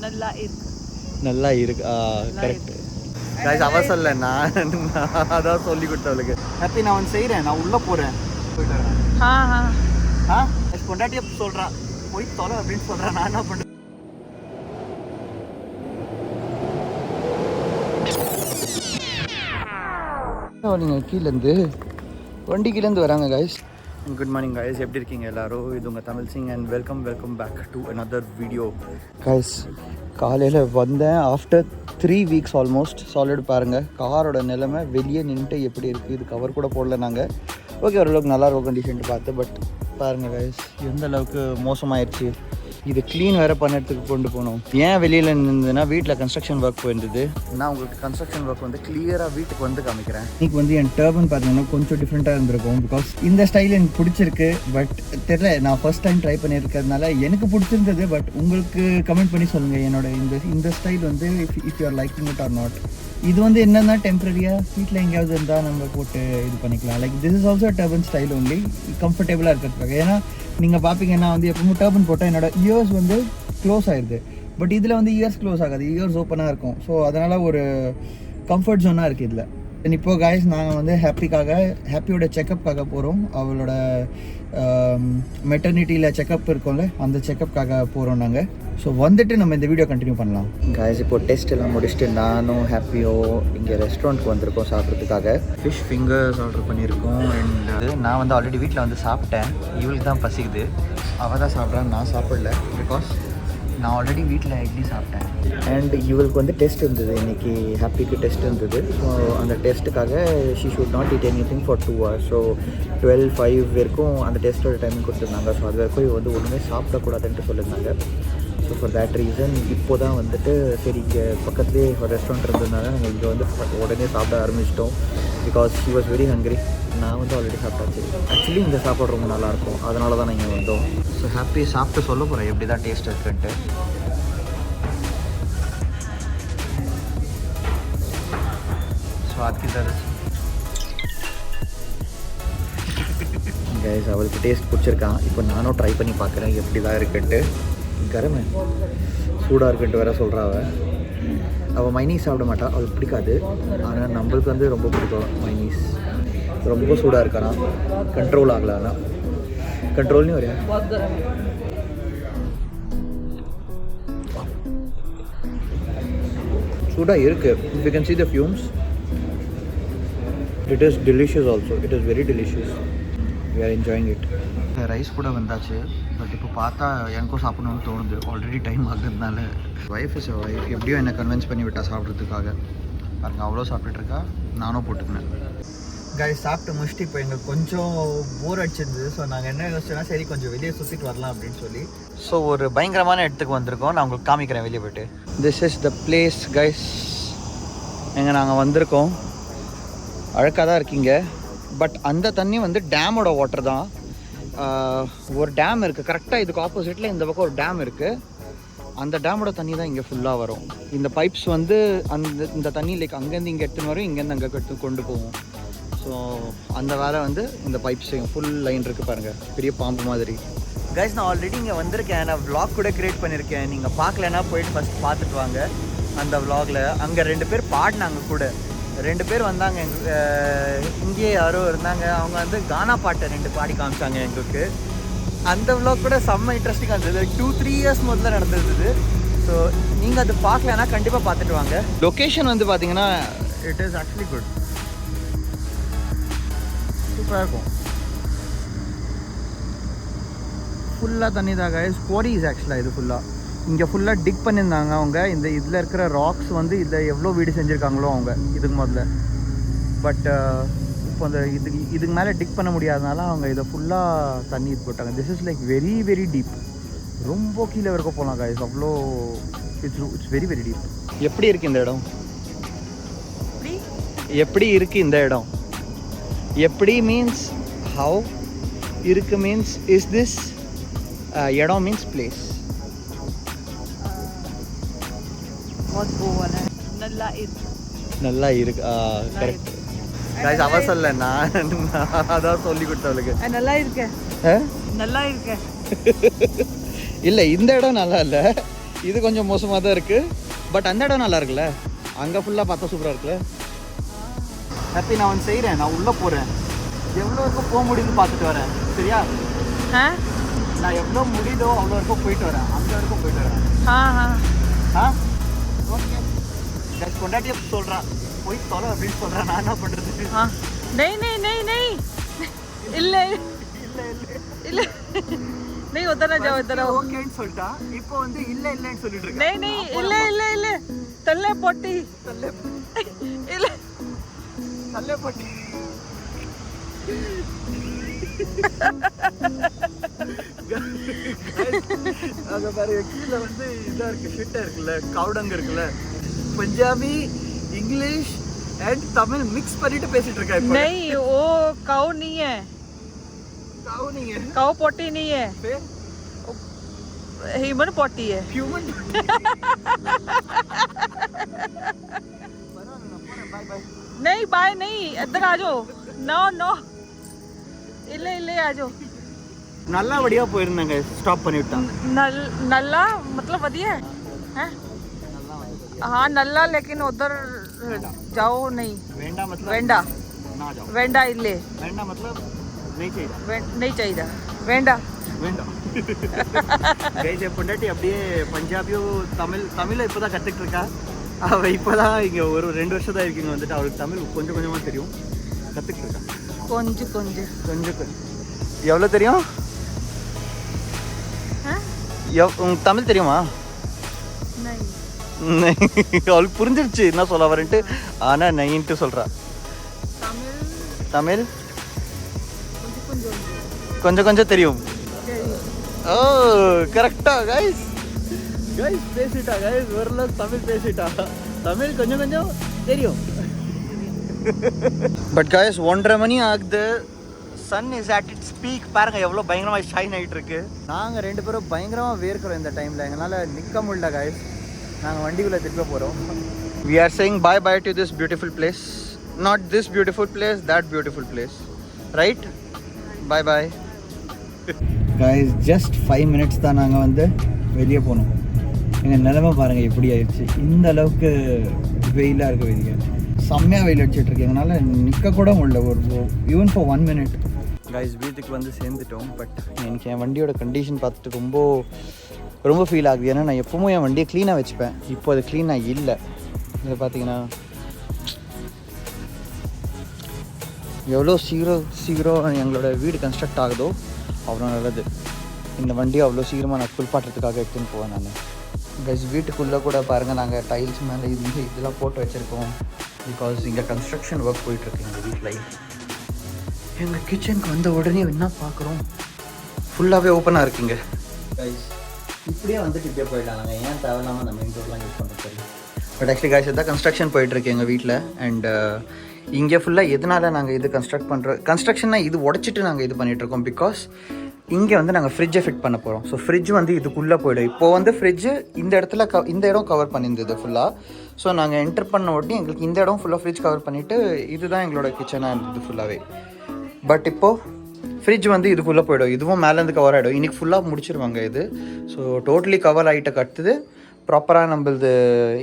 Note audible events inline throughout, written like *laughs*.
நல்லா இருக்கு. நல்லா இருக்கு. கரெக்ட் கைஸ் அவ சொல்ல நான் நான் அதான் சொல்லி கொடுத்தவளுக்கு. ஹாப்பி நான் வந்து செய்கிறேன் நான் உள்ளே போகிறேன் ஆ ஆ. ஆ? கொண்டாட்டியே சொல்கிறான் போய் தொலை அப்படின்னு சொல்கிறேன் நான் என்ன பண்ணுறேன் நீங்கள் கீழேருந்து வண்டி கீழேருந்து வராங்க கைஸ் குட் மார்னிங் கைஸ் எப்படி இருக்கீங்க எல்லாரும்? இது உங்கள் Tamil Singh and welcome welcome back to another video guys காலையில் வந்தேன். After three weeks almost solid பாருங்கள் காரோட நிலைமை வெளியே நின்றுட்டு எப்படி இருக்குது இது கவர் கூட போடல நாங்கள் ஓகே ஓரளவுக்கு நல்லா இருக்கும் கண்டிஷன் பார்த்து பட் பாருங்கள் கைஸ் எந்த அளவுக்கு மோசமாயிருச்சு? இது க்ளீன் வேறு பண்ணறதுக்கு கொண்டு போகணும் ஏன் வெளியில் இருந்ததுன்னா வீட்டில் கன்ஸ்ட்ரக்ஷன் ஒர்க் போயிருந்தது. நான் உங்களுக்கு கன்ஸ்ட்ரக்ஷன் ஒர்க் வந்து கிளியராக வீட்டுக்கு வந்து காமிக்கிறேன். இன்னைக்கு வந்து என் டர்பன் பார்த்தீங்கன்னா கொஞ்சம் டிஃப்ரெண்ட்டாக இருந்திருக்கும். பிகாஸ் இந்த ஸ்டைல் எனக்கு பிடிச்சிருக்கு பட் தெரியல நான் ஃபர்ஸ்ட் டைம் ட்ரை பண்ணியிருக்கிறதுனால எனக்கு பிடிச்சிருந்தது பட் உங்களுக்கு கமெண்ட் பண்ணி சொல்லுங்கள் என்னோட இந்த இந்த ஸ்டைல் வந்து if you're liking it or not இது வந்து என்னன்னா டெம்பரரியாக வீட்டில் எங்கேயாவது இருந்தால் நம்ம போட்டு இது பண்ணிக்கலாம். Like this is also turban style only கம்ஃபர்டபுளாக இருக்கிறதுக்காக. ஏன்னா நீங்கள் பார்ப்பீங்கன்னா வந்து எப்பவுமே டர்பன் போட்டால் என்னோட இயர்ஸ் வந்து க்ளோஸ் ஆயிடுது பட் இதில் வந்து இயர்ஸ் க்ளோஸ் ஆகாது. இயர்ஸ் ஓப்பனாக இருக்கும். ஸோ அதனால் ஒரு கம்ஃபர்ட் ஜோனாக இருக்குது இதில். இப்போ காய்ஸ் நாங்கள் வந்து ஹாப்பிக்காக ஹாப்பியோட செக்கப்புக்காக போகிறோம் அவளோட மெட்டர்னிட்டியில் செக்கப் இருக்கும்ல அந்த செக்கப்புக்காக போகிறோம் நாங்கள் ஸோ வந்துட்டு நம்ம இந்த வீடியோ கண்டினியூ பண்ணலாம். காய்ஸ் இப்போ டெஸ்ட் எல்லாம் முடிச்சுட்டு நானும் ஹாப்பியோ இங்கே ரெஸ்டாரண்ட்க்கு வந்திருக்கோம் சாப்பிட்றதுக்காக. ஃபிஷ் ஃபிங்கர்ஸ் ஆர்டர் பண்ணியிருக்கோம். அண்ட் நான் வந்து ஆல்ரெடி வீட்டில் வந்து சாப்பிட்டேன். இவளுக்கு தான் பசிக்குது. அவள் தான் சாப்பிட்றான்னு நான் சாப்பிடல. பிகாஸ் நான் ஆல்ரெடி வீட்டில் இட்லி சாப்பிட்டேன். அண்ட் இவளுக்கு வந்து டெஸ்ட் இருந்தது. இன்னைக்கு ஹாப்பிக்கு டெஸ்ட் இருந்தது. ஸோ அந்த டெஸ்ட்டுக்காக she should not eat anything for two hours so twelve five வரைக்கும் அந்த டெஸ்ட்டோட டைமிங் கொடுத்துருந்தாங்க. ஸோ அது வரைக்கும் இவ வந்து ஒன்றுமே சாப்பிடக்கூடாதுன்ட்டு சொல்லியிருந்தாங்க ஸோ ஃபார் தேட் ரீசன் இப்போ தான் வந்துட்டு சரி இங்கே பக்கத்துலேயே ஒரு ரெஸ்டாரண்ட் இருந்ததுனால நாங்கள் இங்கே வந்து உடனே சாப்பிட ஆரம்பிச்சிட்டோம். Because she was very hungry நான் வந்து ஆல்ரெடி சாப்பிட்டாச்சு. ஆக்சுவலி இந்த சாப்பாடு ரொம்ப நல்லாயிருக்கும். அதனால தான் நாங்கள் வந்தோம். ஸோ ஹாப்பி சாப்பிட்டு சொல்ல போகிறேன் எப்படி தான் டேஸ்ட் இருக்குன்ட்டு. ஸோ அதுக்கு தான் கைஸ் அவளுக்கு டேஸ்ட் பிடிச்சிருக்கான். இப்போ நானும் ட்ரை பண்ணி பார்க்குறேன். எப்படி தான் இருக்குன்ட்டு. கருமை. சூடாக இருக்குன்ட்டு வேற சொல்கிறா அவள் அவள் மைனீஸ் சாப்பிட மாட்டாள் அவளுக்கு பிடிக்காது. ஆனால் நம்மளுக்கு வந்து ரொம்ப பிடிக்கும் மைனீஸ் ரொம்ப சூடாக இருக்கானா. கண்ட்ரோல் ஆகல ஆனால் கண்ட்ரோல்னு வரையா? சூடாக இருக்குது you can see the fumes it is delicious also it is very delicious we are enjoying it rice கூட வந்தாச்சு. பார்த்தா எனக்கும் சாப்பிடணும்னு தோணுது. ஆல்ரெடி டைம் ஆகுதுனால ஒய்ஃப் இஸ் ஒய்ஃப் எப்படியோ என்னை கன்வின்ஸ் பண்ணி விட்டா சாப்பிட்றதுக்காக. பாருங்கள் அவ்வளோ சாப்பிட்டுட்ருக்கா. நானும் போட்டுக்கினேன். கைஸ் சாப்பிட்டு முடிச்சுட்டு இப்போ எங்களுக்கு கொஞ்சம் போர் அடிச்சிருந்தது. ஸோ நாங்கள் என்ன யோசிச்சோன்னா சரி கொஞ்சம் வெளியே சுற்றிட்டு வரலாம் அப்படின்னு சொல்லி. ஸோ ஒரு பயங்கரமான இடத்துக்கு வந்திருக்கோம். நான் உங்களுக்கு காமிக்கிறேன் வெளியே போயிட்டு. This is the place guys எங்கே நாங்கள் வந்திருக்கோம். அழகாக தான் இருக்கீங்க. பட் அந்த தண்ணி வந்து டேமோட வாட்டர் தான். ஒரு டேம் இருக்குது கரெக்டாக இதுக்கு ஆப்போசிட்டில் இந்த பக்கம் ஒரு டேம் இருக்குது அந்த டேமோட தண்ணி தான் இங்கே ஃபுல்லாக வரும். இந்த பைப்ஸ் வந்து அந்த இந்த தண்ணி லைக் அங்கேருந்து இங்கே எடுத்துன்னு வரும் இங்கேருந்து அங்கே எடுத்து கொண்டு போவோம் ஸோ அந்த வேலை வந்து இந்த பைப்ஸ் ஃபுல் லைன் இருக்குது பாருங்கள் பெரிய பாம்பு மாதிரி. கைஸ் நான் ஆல்ரெடி இங்கே வந்திருக்கேன். நான் விளாக் கூட க்ரியேட் பண்ணியிருக்கேன் நீங்கள் பார்க்கலன்னா போயிட்டு ஃபஸ்ட் பார்த்துட்டு வாங்க. அந்த விளாகில் அங்கே ரெண்டு பேர் பாடினாங்க கூட. ரெண்டு பேர் வந்தாங்க. எங்க இங்கேயே யாரோ இருந்தாங்க. அவங்க வந்து கானா பாட்டை ரெண்டு பாடி காமிச்சாங்க எங்களுக்கு. அந்த vlog கூட செம்ம இன்ட்ரெஸ்டிங்காக இருந்தது. டூ த்ரீ இயர்ஸ் முதல்ல நடந்தது ஸோ நீங்கள் அது பார்க்கலன்னா கண்டிப்பாக பார்த்துட்டு வாங்க. லொக்கேஷன் வந்து பார்த்தீங்கன்னா இட் இஸ் ஆக்சுவலி குட் சூப்பராக இருக்கும். ஃபுல்லாக தண்ணி தான் கைஸ் குவாரிஸ் ஆக்சுவலாக இது ஃபுல்லாக இங்கே ஃபுல்லாக டிக் பண்ணியிருந்தாங்க அவங்க. இந்த இதில் இருக்கிற ராக்ஸ் வந்து இதில் எவ்வளோ வீடு செஞ்சுருக்காங்களோ அவங்க இதுக்கு முதல்ல. பட் இப்போ அந்த இதுக்கு இதுக்கு மேலே டிக் பண்ண முடியாதனால அவங்க இதை ஃபுல்லாக தண்ணி இது போட்டாங்க. This is like very very deep ரொம்ப கீழே வரைக்கும் போகலாம் கைஸ் அவ்வளோ it's it's very very deep எப்படி இருக்கு இந்த இடம்? எப்படி? எப்படி இருக்கு இந்த இடம்? எப்படி மீன்ஸ் ஹவு இருக்கு மீன்ஸ் இஸ் திஸ் இடம் மீன்ஸ் பிளேஸ் बहुत गोवन है नल्ला इर्क நல்லா இருக்கு கரெக்ட் கைஸ் அவ சொல்ல நான் நான் *laughs* அதான் சொல்லி கொடுத்தவளுக்கு नल्ला इर्क है ஆ? नल्ला इर्क है *laughs* இல்லை இந்த இடம் நல்லா இல்லை இது கொஞ்சம் மோசமாக தான் இருக்குது பட் அந்த இடம் நல்லா இருக்குல்ல அங்கே ஃபுல்லாக பார்த்தா சூப்பராக இருக்குல்ல ஹாப்பி நான் ஒன்று செய்கிறேன் நான் உள்ளே போகிறேன் எவ்வளோ வரைக்கும் போக முடியுதுன்னு பார்த்துட்டு வரேன் சரியா ஆ நான் எவ்வளோ முடியுதோ அவ்வளோ வரைக்கும் போயிட்டு வரேன் அங்கே வரைக்கும் போயிட்டு வரேன் ஆ ஆ பொண்டாட்டிய சொல்றான் போய் தொலை அப்படின்னு சொல்றான் நான் என்ன பண்றது? நெய் நெய் நெய் நெய் இல்ல இல்ல. இல்ல நெய் ஒத்தன ஜா ஒத்தன ஓகேன்னு சொல்லிட்டா. இப்போ வந்து இல்ல இல்லன்னு சொல்லிட்டு இருக்கேன் நெய் நெய் இல்ல இல்ல இல்ல. தல்லே பொட்டி. தல்லே *laughs* இல்ல. தல்லே பொட்டி. Ha ha ha ha ha! அங்க பாருங்க கீழே வந்து இதா இருக்கு ஃபிட்டா இருக்குல்ல கவுடங்க இருக்குல்ல Punjabi English and Tamil mix பண்ணிட்டு பேசிட்டு இருக்கா இப்போ नहीं वो काऊ नहीं है காவு நீங்க काऊ पोटी नहीं है ह्यूमन पोटी है ஹியூமன் பாய் பாய் नहीं बाय नहीं इधर आ जाओ नो नो इल्ले इल्ले आ जाओ நல்லபடியா போயிருந்தாங்க ஸ்டாப் பண்ணி நல் நல்லா मतलब बढ़िया हां நல்லா லேக்கின் उधर जाओ नहीं वेंडा मतलब वेंडा ना जाओ वेंडा इले वेंडा मतलब नहीं चाहिए नहीं चाहिए वेंडा பொண்டாட்டி அப்படியே பஞ்சாபியோ தமிழ் தமிழை இப்போ தான் கற்றுக்கிட்டு இருக்கா அவள் இப்போ தான் இங்கே ஒரு ரெண்டு வருஷம் தான் இருக்கீங்க வந்துட்டு. அவளுக்கு தமிழ் கொஞ்சம் கொஞ்சமா தெரியும். கற்றுக்கிட்டு இருக்கா கொஞ்சம் கொஞ்சம் கொஞ்சம் கொஞ்சம் எவ்வளோ தெரியும்? உங்களுக்கு தமிழ் தெரியுமா? *laughs* அவளுக்கு புரிஞ்சிருச்சு என்ன சொல்ல வரேன்ட்டு. ஆனால் நைன்ட்டு சொல்கிறா தமிழ்? கொஞ்சம் கொஞ்சம் தெரியும். ஓ கரெக்டா கைஸ் கைஸ் பேசிட்டா கைஸ் ஓரளவு தமிழ் பேசிட்டா. தமிழ் கொஞ்சம் கொஞ்சம் தெரியும். *laughs* பட் கைஸ் ஒன்றரை மணி ஆகுது. Sun is at its peak பாருங்க எவ்வளோ பயங்கரமாக ஷைன் ஆகிட்டு இருக்கு நாங்கள் ரெண்டு பேரும் பயங்கரமாக வேர்க்கிறோம் இந்த டைமில் எங்களால் நிற்க முடியல கைஸ் நாங்கள் வண்டிக்குள்ளே திருப்ப போகிறோம் we are saying bye bye to this beautiful place not this beautiful place that beautiful place right bye bye guys just five minutes தான் நாங்கள் வந்து வெளியே போனோம். எங்கள் நிலைமை பாருங்கள் எப்படி ஆயிடுச்சு. இந்த அளவுக்கு வெயிலாக இருக்கு வெளியே செம்மையாக வெயில் அடிச்சிட்டு இருக்கு. எங்களால் நிற்க கூட முடியல. ஒரு even for one minute guys வீட்டுக்கு வந்து சேர்ந்துட்டோம் பட் எனக்கு என் வண்டியோட கண்டிஷன் பார்த்துட்டு ரொம்ப ரொம்ப ஃபீல் ஆகுது. ஏன்னா நான் எப்பவும் என் வண்டியை க்ளீனாக வச்சுப்பேன். இப்போ அது க்ளீனாக இல்லை. இதை பார்த்தீங்கன்னா எவ்வளோ சீக்கிரம் சீக்கிரம் எங்களோட வீடு கன்ஸ்ட்ரக்ட் ஆகுதோ அவ்வளோ நல்லது. இந்த வண்டியை அவ்வளோ சீக்கிரமாக நான் குளிப்பாட்டுறதுக்காக எடுத்துன்னு போவேன் நான். கைஸ் வீட்டுக்குள்ளே கூட பாருங்கள் நாங்கள் டைல்ஸ் மேலே இது இதெல்லாம் போட்டு வச்சுருக்கோம். பிகாஸ் இங்கே கன்ஸ்ட்ரக்ஷன் ஒர்க் போயிட்டுருக்கு எங்கள் வீட்டில். எங்கள் கிச்சனுக்கு வந்த உடனே என்ன பார்க்குறோம் ஃபுல்லாகவே ஓப்பனாக இருக்குங்க. கைஸ் இப்படியே வந்துட்டு இப்படியே போயிடலாம். நாங்கள் ஏன் தேவையில்லாமல் நம்ம இன்டோர்லாம் யூஸ் பண்ணுறது பட் ஆக்சுவலி கைஸ் இதான் கன்ஸ்ட்ரக்ஷன் போயிட்டுருக்கு எங்கள் வீட்டில் அண்ட் இங்கே ஃபுல்லாக எதனால நாங்கள் இது கன்ஸ்ட்ரக்ட் பண்ணுறோம் கன்ஸ்ட்ரக்ஷன்னா இது உடச்சிட்டு நாங்கள் இது பண்ணிகிட்ருக்கோம் பிகாஸ் இங்கே வந்து நாங்கள் ஃப்ரிட்ஜை ஃபிட் பண்ண போகிறோம் ஸோ ஃப்ரிட்ஜ் வந்து இதுக்குள்ளே போயிடும். இப்போது வந்து ஃப்ரிட்ஜு இந்த இடத்துல க இந்த இடம் கவர் பண்ணியிருந்தது ஃபுல்லாக ஸோ நாங்கள் என்டர் பண்ண உடனே எங்களுக்கு இந்த இடம் ஃபுல்லாக ஃப்ரிட்ஜ் கவர் பண்ணிவிட்டு இதுதான் எங்களோட கிச்சனாக இருந்தது ஃபுல்லாகவே பட் இப்போது ஃப்ரிட்ஜ் வந்து இதுக்குள்ளே போயிடும். இதுவும் மேலேருந்து கவர் ஆகிடும் இன்றைக்கி ஃபுல்லாக முடிச்சிருவாங்க இது. ஸோ டோட்டலி கவர் ஆகிட்ட கட்டுது. ப்ராப்பராக நம்மளது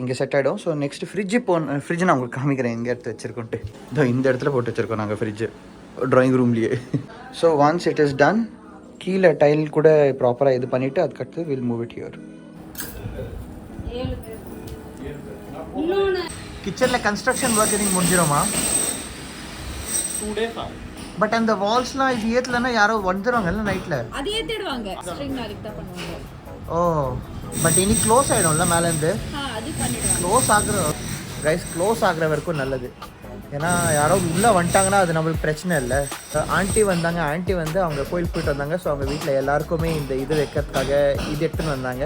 இங்கே செட் ஆகிடும் ஸோ நெக்ஸ்ட் ஃப்ரிட்ஜ் இப்போ ஃப்ரிட்ஜ் நான் உங்களுக்கு காமிக்கிறேன். எங்கே எடுத்து வச்சுருக்கோன்ட்டு. இதோ இந்த இடத்துல போட்டு வச்சுருக்கோம் நாங்கள் fridge drawing ரூம்லேயே so once it is done கீழே டைல் கூட ப்ராப்பராக இது பண்ணிவிட்டு அதுக்கடுத்து வில் மூவ் இட் ஹியர் கிச்சனில் கன்ஸ்ட்ரக்ஷன் ஒர்க் இன்னைக்கு முடிஞ்சிருமா? பட் அந்த வால்ஸ்லாம் இது ஏற்றலன்னா யாரோ வந்துடுவாங்கல்ல நைட்டில் அது ஏத்திடுவாங்க. ஸ்ட்ரிங் நாளைக்கு தான் பண்ணுவாங்க. ஓ பட் இன்னைக்கு க்ளோஸ் ஆகிடும்ல மேலேருந்து? ஆ அது பண்ணிடுவாங்க. க்ளோஸ் ஆகுற ரைஸ் க்ளோஸ் ஆகுற வரைக்கும் நல்லது. ஏன்னா யாரோ உள்ளே வந்துட்டாங்கன்னா அது நம்மளுக்கு பிரச்சனை இல்லை. ஆண்டி வந்தாங்க ஆண்டி வந்து அவங்க கோயிலுக்கு போயிட்டு வந்தாங்க. ஸோ அவங்க வீட்டில் எல்லாருக்குமே இந்த இது வைக்கிறதுக்காக இது எடுத்துன்னு வந்தாங்க.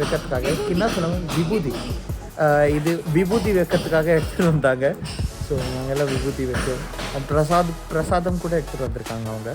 வைக்கிறதுக்காக. என்ன சொல்லுவாங்க? விபூதி. இது விபூதி வைக்கிறதுக்காக எடுத்துன்னு வந்தாங்க. ஸோ நாங்கெல்லாம் விபூதி வச்சோம் பிரசாத் பிரசாதம் கூட எடுத்துகிட்டு வந்திருக்காங்க அவங்க.